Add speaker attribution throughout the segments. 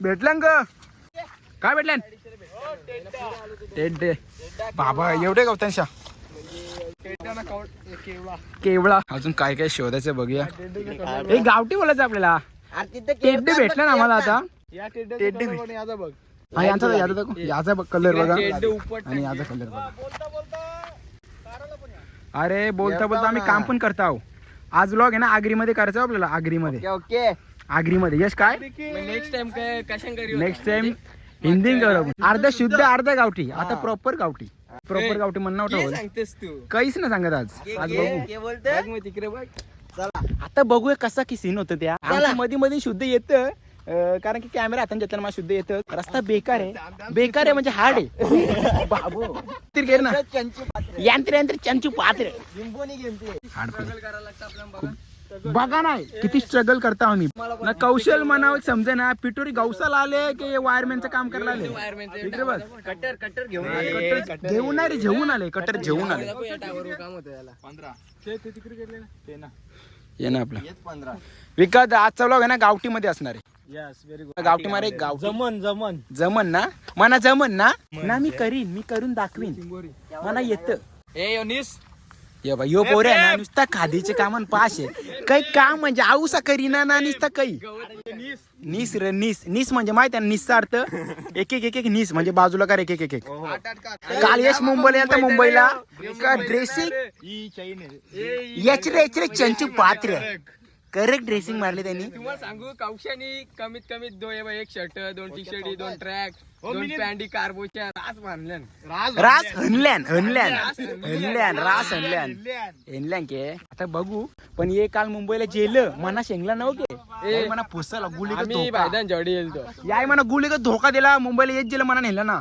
Speaker 1: भेटलं ग? काय भेटलं? टेड्डे बाबा एवढे गवतांशा केवळा. अजून काय काय शोधायचं बघूया. हे गावठी बोलायचं आपल्याला. टेड्डे भेटलं ना आम्हाला आता. टेड्डे हा यांचा याचा. याचा कलर बघा. आणि याचा कलर बघा. अरे बोलता बोलता आम्ही काम पण करत आहोत आज व्लॉग आहे ना आगरीमध्ये करायचं आपल्याला आगरीमध्ये.
Speaker 2: ओके.
Speaker 1: आगरीमध्ये. यश काय?
Speaker 2: नेक्स्ट टाइम काय कशा करी
Speaker 1: नेक्स्ट टाइम हिंदी करू आपण. अर्धा शुद्ध अर्धा गावठी. आता प्रॉपर गावठी. प्रॉपर गावठी म्हणणं ठेवलं
Speaker 2: सांगतेस तू.
Speaker 1: काहीच नाही सांगत आज. आज बघू.
Speaker 2: तिकडे बघ.
Speaker 1: आता बघूया कसा की सीन होतं त्या. मध्ये मध्ये शुद्ध येतं. कारण की कॅमेरा हातात घेतल्यानं मला शुद्ध येतं. रस्ता बेकार आहे. बेकार आहे म्हणजे हार्ड आहे. बाबू. ना.
Speaker 2: चंचू पात्र.
Speaker 1: यांत्र यांत्र चंचू पात्र. हार्ड
Speaker 2: आपल्याला बघा
Speaker 1: नाही किती स्ट्रगल करता आम्ही. ना कौशल म्हणावं समजे ना पिटोरी गौसाला आले की वायरमॅनचं काम करायला आले? बघ
Speaker 2: कटर कटर घेऊन
Speaker 1: कटर घेऊन आले जेवून आले कटर जेवून आले.
Speaker 2: काम होतं त्याला
Speaker 1: ये ना आपला.
Speaker 2: पंधरा.
Speaker 1: विकत आजचा व्लॉग आहे ना गावठी मध्ये असणार आहे. गावठी मारे गाव
Speaker 2: जमन जमन.
Speaker 1: जमन ना? मना जमन ना? ना मी करीन मी करून दाखवीन. मला येत.
Speaker 2: ए योनिस.
Speaker 1: ये बा यो पोरे आहे ना नुसता खादीचे कामन पास आहे काही काम म्हणजे आऊसा करीना ना नुसता काही. निस रे निस. निस म्हणजे माहिती आहे ना निसचा अर्थ एक एक एक एक निस म्हणजे बाजूला कर एक एक एक एक. काल यश मुंबईला गेलता मुंबईला का ड्रेसिंग याच रे याच रे चंचू पात्र. करेक्ट ड्रेसिंग मारली त्यांनी.
Speaker 3: तुम्हाला सांगू कौशानी कमीत कमी दोन हे बघ, एक शर्ट दोन टी शर्ट दोन ट्रॅक दोन पॅन्टी कार्बोच्या रास मानल्यान
Speaker 1: रास हनल्यान हनल्यान हनल्यान रास हनल्यान हनल्यान के. आता बघू पण ये काल मुंबईला जेलं मना शेंगला नव्हते ए मना पुसाला गुली का
Speaker 3: आम्ही
Speaker 1: धोका.
Speaker 3: भायदान जडी येईल तो.
Speaker 1: याय म्हणा गुली का धोका दिला मुंबईला येत गेलं मना नेलं ना.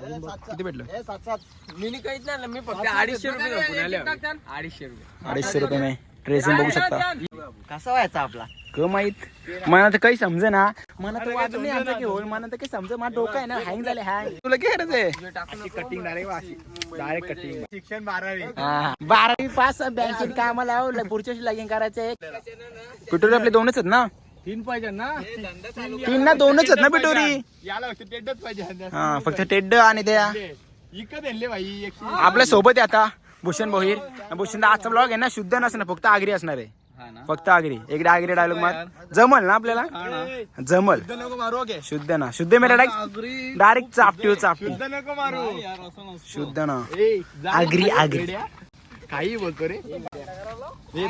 Speaker 1: किती भेटलं?
Speaker 2: ए सात सात.
Speaker 3: मी काहीच नाही मी फक्त अडीचशे रुपये अडीचशे रुपये.
Speaker 1: अडीचशे रुपये नाही ड्रेसिंग बघू शकता.
Speaker 2: कसा व्हायचा आपला?
Speaker 1: क माहीत? मला तर काही समजे ना मला तर वाजून नाही आता की होईल मला तर काही समज. मला डोकं आहे ना हँग झाले हँग तुला काय करायचंय
Speaker 2: कटिंग डायरेक्ट कटिंग शिक्षण बारावी.
Speaker 1: हा. बारावी पास बँकेत कामाला ल- पुढच्या वर्षी लगीन करायचंय. पिटोरी आपले दोनच आहेत ना?
Speaker 2: तीन पाहिजे ना?
Speaker 1: तीन ना दोनच आहेत ना पिटोरी
Speaker 2: याला टेडच पाहिजे.
Speaker 1: हा फक्त टेड्ड आणि त्या
Speaker 2: इकत भाई
Speaker 1: आपल्यासोबत आहे आता भूषण भोईर भूषण आजचा ब्लॉग आहे ना शुद्ध नसणार फक्त आगरी असणार आहे. फक्त आगरी. एकदा आगरी डायलॉग मार. जमल ना आपल्याला? जमल. शुद्ध ना. शुद्ध मेरा डायरेक्ट डायरेक्ट चापटी चापटी
Speaker 2: मारू.
Speaker 1: शुद्ध ना.
Speaker 2: ए
Speaker 1: आगरी आगरी.
Speaker 2: काही बोलतो रे. हे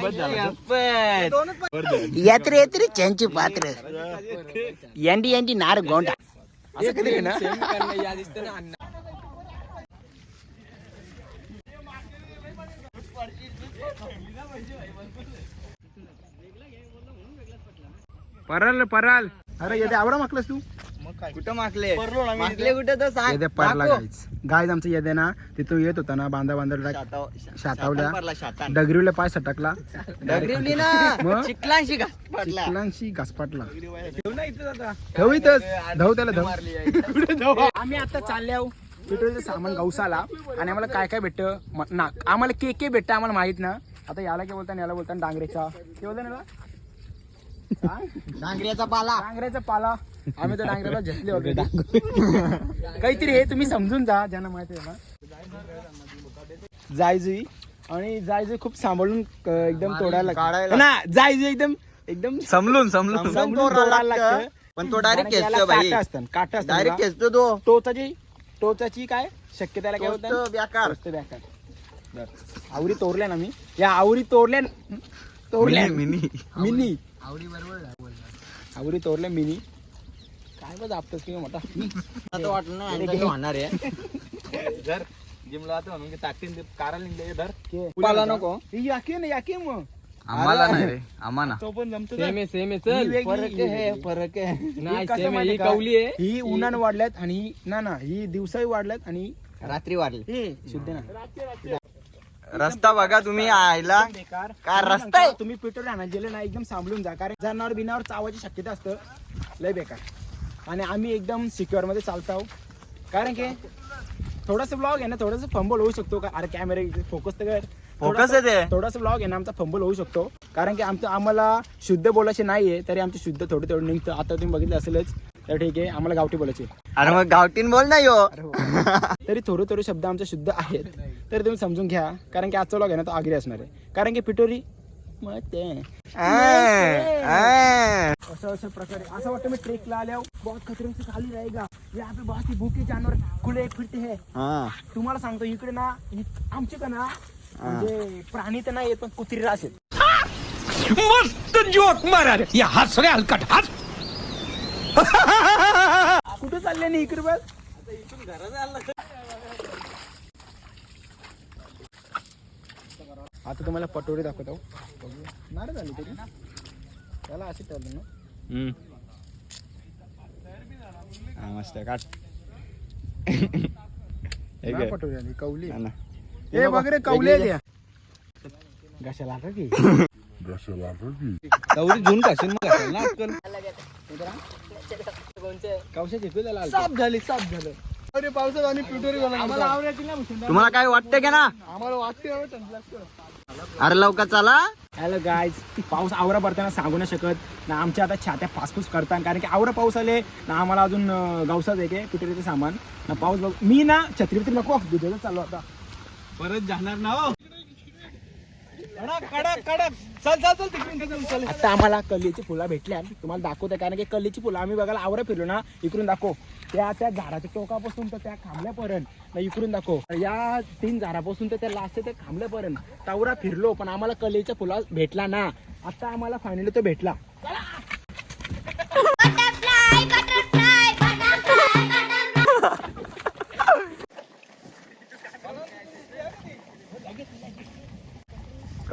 Speaker 1: यात्र यात्र चंचू पात्र. यांडी यांडी नार गोंडा. असं कधी ना
Speaker 3: सेम करणं या दिसतं ना अण्णा
Speaker 1: पराल पराल. अरे येते. आवडा माकलस तू?
Speaker 2: कुठं माकले? माकले कुठे तर सांग.
Speaker 1: येते परला गायच गायज आमचं येते ना. तिथं येत होता ना बांधा बांधा
Speaker 2: शाताव-
Speaker 1: शातावल्या.
Speaker 2: पडला.
Speaker 1: डगरीवला पाय सटकला.
Speaker 2: डगरीवली ना.
Speaker 1: मग?
Speaker 2: चिखलांशी का पडला.
Speaker 1: चिखलांशी घासपाटला
Speaker 2: ठेव ना इथं आता.
Speaker 1: धव इथंच. धव त्याला धव. आम्ही आता चालले आहो. पेट्रोलचं सामान गौसाला. आणि आम्हाला काय काय भेटतं? म- ना आम्हाला के के भेटतं आम्हाला माहीत ना. आता याला काय बोलतात याला बोलतात डांगरेचा. काय बोलतात याला?
Speaker 2: डांगऱ्याचा पाला.
Speaker 1: डांगऱ्याचा पाला. आम्ही तर डांगऱ्याला झटले वगैरे काहीतरी हे तुम्ही समजून जा ज्यांना माहिती आहे ना. जायजुई. आणि जायजुई खूप सांभाळून एकदम तोडायला
Speaker 2: काढायला.
Speaker 1: लागतं ना जायजुई एकदम एकदम
Speaker 2: समलून समलून.
Speaker 1: समजून तोडायला लागतं.
Speaker 2: पण तो डायरेक्ट खेचतो भाई.
Speaker 1: काटा असतात काटा असतात
Speaker 2: डायरेक्ट. खेचतो तो.
Speaker 1: टोचाची टोचाची काय शक्यता काय होतं?
Speaker 2: बेकार.
Speaker 1: टोचतो बेकार. बरं. आवरी तोरल्या ना मी. या आवरी तोरल्या तोरल्या.
Speaker 2: मिनी.
Speaker 1: मिनी.
Speaker 2: आवडी बरोबर
Speaker 1: तोरल्या मिनी. काय बघ आपतोस मोठा?
Speaker 2: आता वाटलं ना यांच्याकडे होणार आहे. जर जिमला आता म्हणून टाकतील ते काराला निघले धर.
Speaker 1: पाला नको. ही याके ना याके मग.
Speaker 2: आम्हाला नाही रे आम्हाला.
Speaker 1: तो पण जमतो
Speaker 3: सेम आहे सेम आहे
Speaker 1: ही
Speaker 3: चल
Speaker 1: वेगळी,
Speaker 2: फरक
Speaker 1: ही
Speaker 2: आहे. फरक आहे.
Speaker 3: नाही
Speaker 1: कसं
Speaker 3: सेम आहे
Speaker 1: माहिती
Speaker 3: ही
Speaker 1: का?
Speaker 3: कवली आहे.
Speaker 1: ही उन्हानं वाढल्यात आणि ही ना ना ही दिवसाही वाढल्यात आणि
Speaker 2: रात्री वाढले.
Speaker 1: शुद्ध ना.
Speaker 2: रस्ता बघा तुम्ही आयला.
Speaker 1: बेकार.
Speaker 2: काय रस्ता आहे?
Speaker 1: तुम्ही पेट्रोल आणायला गेले ना एकदम सांभाळून जा. कारण जनावर बिनावर चावायची शक्यता असतं. लय बेकार. आणि आम्ही एकदम सिक्युअरमध्ये चालतो कारण की थोडासा ब्लॉग आहे ना थोडस फंबल होऊ शकतो. का अरे कॅमेरा फोकस तर कर.
Speaker 2: Focus आहे ते.
Speaker 1: थोडासा ब्लॉग आहे ना आमचा फंबल होऊ शकतो. कारण की आमचं आम्हाला शुद्ध बोलायचे नाहीये तरी आमचे शुद्ध थोडे थोडे निघतं. आता तुम्ही बघितलं असेलच. तर ठीक आहे आम्हाला गावठी बोलायचे
Speaker 2: अरे मग गावठीन बोल ना यो.
Speaker 1: हो. तरी थोडे थोडे शब्द आमचे शुद्ध आहेत. तरी तुम्ही समजून घ्या कारण की आजचा लॉग आहे ना तो आगरी असणार आहे. कारण की पिटोरी मत. आहे. अशा अशा प्रकारे. असं वाटतं मी ट्रेकला आल्यावर बहुत खतरे से खाली रहेगा. यहाँ पे बहुत ही भूखे जानवर खुले फिरते हैं. तुम्हाला सांगतो इकडे ना आमचे का ना म्हणजे प्राणी तर नाही येत पण कुत्री रास आहेत.
Speaker 4: मस्त जोक मारा रे. या हस रे हलकट. हस
Speaker 1: कुठे चालले नाही इकडे बस आता तुम्हाला पटोरी दाखवतो. नारळ झाली तरी. त्याला अशी ठेवलं ना.
Speaker 2: मस्त काढ.
Speaker 1: नाही पटोरी आली कवली. ए बघ रे कवली आहे त्या घशाला का? की?
Speaker 2: गौरी जून काशीन मग असेल ना आजकाल
Speaker 1: कवशा झेपू त्याला
Speaker 3: साफ झाली साफ झालं.
Speaker 1: अरे पावसात आणि पिटोरी
Speaker 2: तुम्हाला काय वाटतं का ना?
Speaker 1: आम्हाला वाटते
Speaker 2: अरे लवकर चला.
Speaker 1: हॅलो गायज पाऊस आवरा पडताना सांगू नाही शकत. ना आमच्या आता छात्या फासफूस करतात कारण की आवरा पाऊस आले ना आम्हाला अजून अं, गवसाच आहे की पिटोरीचं सामान. ना पाऊस बघ मी ना छत्री बित्री नको दुधाचं चालू आता.
Speaker 2: परत जाणार ना हो.
Speaker 1: कडक कडक कडक. चल चल चल तिकडून चल. आता आम्हाला कलेची फुलं भेटल्या तुम्हाला दाखवते कारण की कलेची फुलं आम्ही बघायला आवरा फिरलो ना इकडून दाखव. त्या त्या झाडाच्या टोकापासून तर त्या खांबल्यापर्यंत. इकडून दाखव. या तीन झाडापासून तर त्या लास्ट त्या खांबल्यापर्यंत. तावरा फिरलो पण आम्हाला कलेच्या फुला भेटला ना. आता आम्हाला फायनली तो भेटला.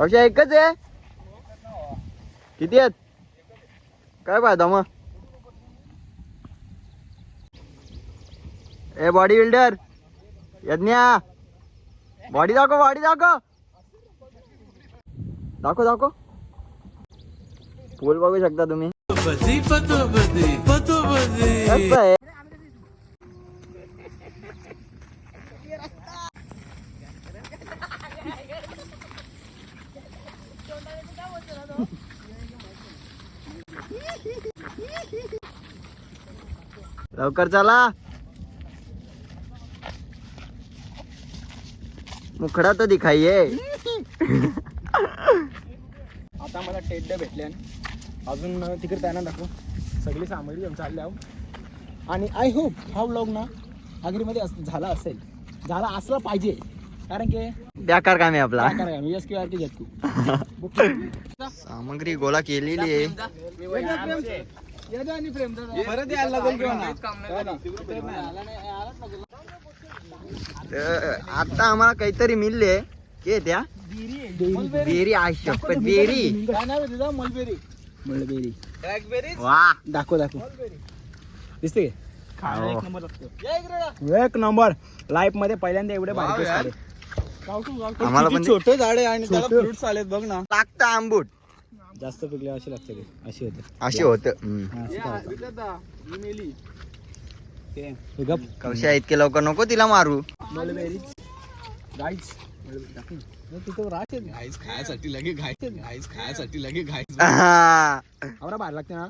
Speaker 2: कशा एकच आहे? किती आहेत? काय फायदा मग? ए बॉडी बिल्डर यज्ञा. बॉडी दाखव बॉडी दाखव. दाखव दाखव. पूल बघू शकता तुम्ही. चला मुखडा तर दिखाइये
Speaker 1: आता मला टेड्ड भेटले अजून तिकडे त्यांना दाखव. सगळी सामग्री घेऊन चालले आहो आणि आय होप हा व्लॉग ना आगरीमध्ये झाला असेल. झाला असला पाहिजे. कारण की
Speaker 2: बेकार काम आहे आपला. सामग्री गोळा केलेली आहे.
Speaker 1: परत यायला लागेल
Speaker 2: आता आम्हाला काहीतरी मिळले. के त्या बेरी आहे. शपथ बेरी
Speaker 1: मलबेरी. मलबेरी.
Speaker 2: वा.
Speaker 1: दाखव दाखव. दिसते
Speaker 2: हो.
Speaker 1: एक नंबर. लाईफमध्ये पहिल्यांदा एवढे आले.
Speaker 2: आम्हाला पण
Speaker 1: छोटे झाड आहे आणि
Speaker 2: त्याला
Speaker 1: fruits आलेत बघ ना.
Speaker 2: लागतं आंबूट.
Speaker 1: जास्त पिकले असे लागते ते अशी होते.
Speaker 2: अशी होत.
Speaker 1: हे गप.
Speaker 2: कशा इतके लवकर नको तिला मारू.
Speaker 1: गाईज खायसाठी लगे खायसाठी लगे
Speaker 2: हा.
Speaker 1: आवरा बाहेर लागते ना?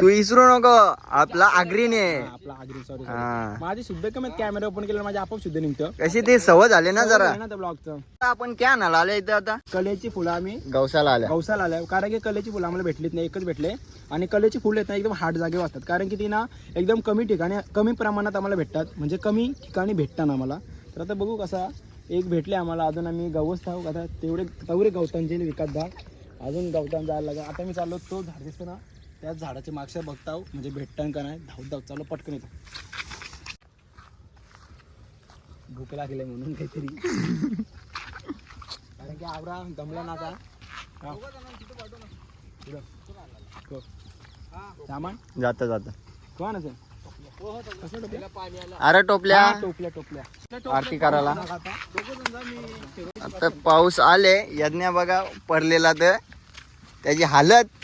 Speaker 2: तू इसरू नको. आपला आग्रीने
Speaker 1: आपला आगरी सॉरी. माझी शुद्ध कमीत कॅमेरा ओपन केला माझ्या आपोआप शुद्ध निघतं.
Speaker 2: कशी ते? सवय झाले ना जरा.
Speaker 1: ब्लॉगचं
Speaker 2: आपण क्या नाला आले इथे आता.
Speaker 1: कलेची फुलं आम्ही
Speaker 2: गवसाला आल्या.
Speaker 1: गवसाला आल्या. कारण की कलेची फुलं आम्हाला भेटलीच नाही एकच भेटले. आणि कलेची फुलं आहेत ना एकदम हार्ड जागेवर असतात कारण की ती ना एकदम कमी ठिकाणी कमी प्रमाणात आम्हाला भेटतात. म्हणजे कमी ठिकाणी भेटतात आम्हाला. तर आता बघू कसा एक भेटले आम्हाला. अजून आम्ही गवस थाऊ आता तेवढे तेवढे गवतांचे विकत द्या अजून गवतान जायला लागेल आता मी चाललो तो झाड दिसतो ना. त्याच झाडाच्या मागच्या बघताव म्हणजे भेटतान का नाही धावत धावत चाललो पटकन येतो. भूक लागले म्हणून काहीतरी. कारण की आवरा दमला ना आता. हा. पुढं. को. सामान?
Speaker 2: जात जात.
Speaker 1: कोण असेल कसं टोपल्या?
Speaker 2: अरे टोपल्या.
Speaker 1: हा, टोपल्या टोपल्या.
Speaker 2: आरती करायला. आता पाऊस आले यज्ञ बघा पडलेला तर. त्याची हालत.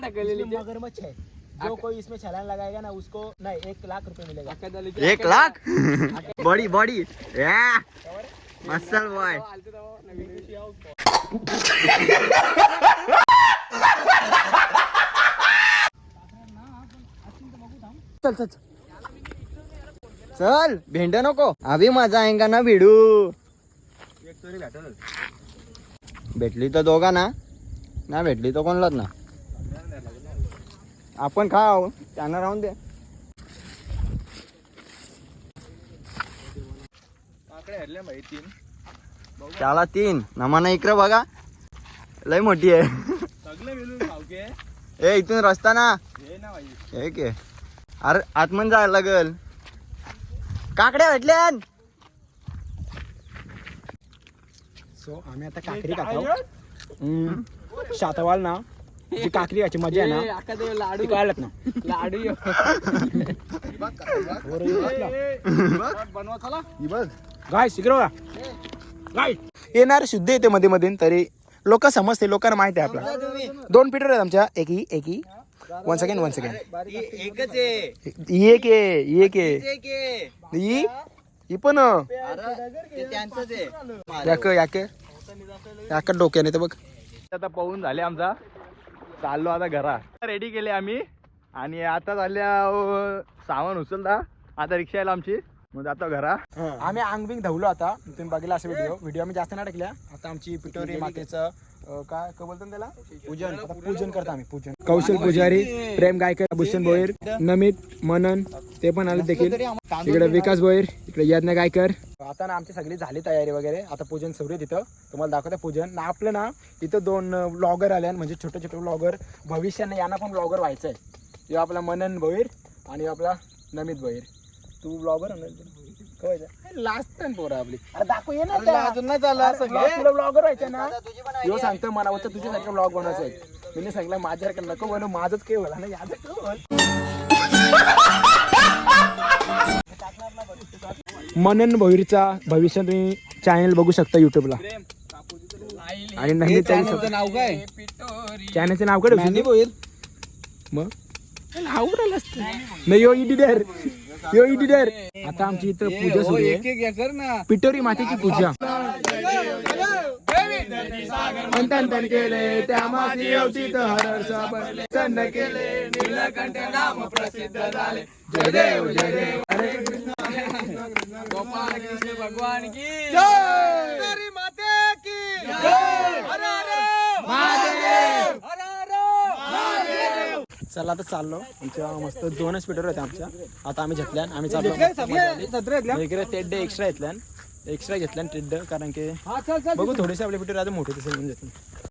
Speaker 3: टाकलेली
Speaker 1: मगरमच्छ है जो कोई इसमें लगाएगा ना उसको नहीं एक लाख? रुपए मिलेगा एक lakh body. Body muscle boy चल चल. चल भेंड नको. अभी मजा आएगा ना भिडू. भेटली. तर दोघा ना. ना भेटली तर कोणलाच ना. आपण खाव त्यांना राहून दे.
Speaker 5: काकडे हरल्या भाई तीन.
Speaker 1: त्याला तीन. नमाना इकडे बघा. लय मोठी आहे.
Speaker 5: सगळे मिळून खावके
Speaker 1: ए इथून रस्ता ना.
Speaker 5: हे ना भाई
Speaker 1: हे के अरे आतमध्ये जायला लागल. काकड्या भेटल्या सो आम्ही आता काकडी खातो शातवाल ना जी काकडी खायची मजा आहे ना
Speaker 3: लाडू.
Speaker 1: ती कळलं ना.
Speaker 3: लाडू यो.
Speaker 5: बनवा चला.
Speaker 1: गाय शिकरो गाय येणार शुद्ध येते मध्ये मध्ये तरी लोक समजते लोकांना माहिती आहे आपला. दोन पिटर आहेत आमच्या. एकी एकी. वन सेकंड वन सेकंड
Speaker 5: एकच आहे.
Speaker 1: ही एक आहे ही एक आहे. ही पण
Speaker 5: त्यांचंच आहे.
Speaker 1: याक याक. याक डोक्याने तर बघ.
Speaker 5: आता पाहून झाले आमचा. चाललो आता घरा. रेडी केले आम्ही. आणि आता झाल्या सामान उचलता. आता रिक्षा यायला आमची. मग जातो घरा.
Speaker 1: आम्ही अंग बिंग धवलो आता. तुम्ही बघितला असं व्हिडिओ व्हिडिओ आम्ही जास्त नाही टाकल्या. आता आमची पिटोरी मातेचं अं, काय काय बोलतो त्याला? पूजन. आता पूजन करतो आम्ही पूजन. कौशल पुजारी प्रेम गायकर भूषण भोईर नमित मनन ते पण आले देखील. इकडे विकास भोईर इकडे यज्ञ गायकर. आता ना आमची सगळी झाली तयारी वगैरे. आता पूजन सुरू आहे तिथं. तुम्हाला दाखवतं पूजन. ना आपलं ना इथं दोन ब्लॉगर आले म्हणजे छोटे छोटे ब्लॉगर भविष्याने यांना पण ब्लॉगर व्हायचं आहे किंवा आपला मनन भोईर आणि आपला नमित भोईर. तू ब्लॉगर लास्ट टाइम पोरं आपली. अरे दाखव ये ना
Speaker 5: अजून नाही झालं असं
Speaker 1: तुला ब्लॉगर व्हायचं ना? यो सांगतो मला होतं तुझ्यासारखं ब्लॉग बनवायचं आहे. मी सांगितलं माझ्यासारखं नको बनव माझंच काही होला ना याचं काय होईल? मनन भोईरचा भविष्य तुम्ही चॅनल बघू शकता युट्यूबला आणि नाही
Speaker 5: चॅनलचं नाव काय?
Speaker 1: चॅनलचं नावकडे
Speaker 5: होईल
Speaker 1: मग? आवडलं असतं? नाही यो इडिटर यो आता आमची इथं पूजा सुरू आहे. पिटोरी मातेची पूजा तन केले त्या हरर चंद केले नीलकंठ नाम प्रसिद्ध झाले जय देव जय देव हरे कृष्ण
Speaker 3: गोपाल कृष्ण भगवान की
Speaker 5: तेरी माते की
Speaker 1: चला आता चाललो. आमच्या मस्त दोनच पिटर होत्या आमच्या. आता आम्ही घेतल्या आम्ही चाललो. टेड्डे एक्स्ट्रा घेतल्यान. एक्स्ट्रा घेतल्यान टेड्ड कारण की बघू थोडेसे आपले पिटर आता मोठे दिसेल म्हणजे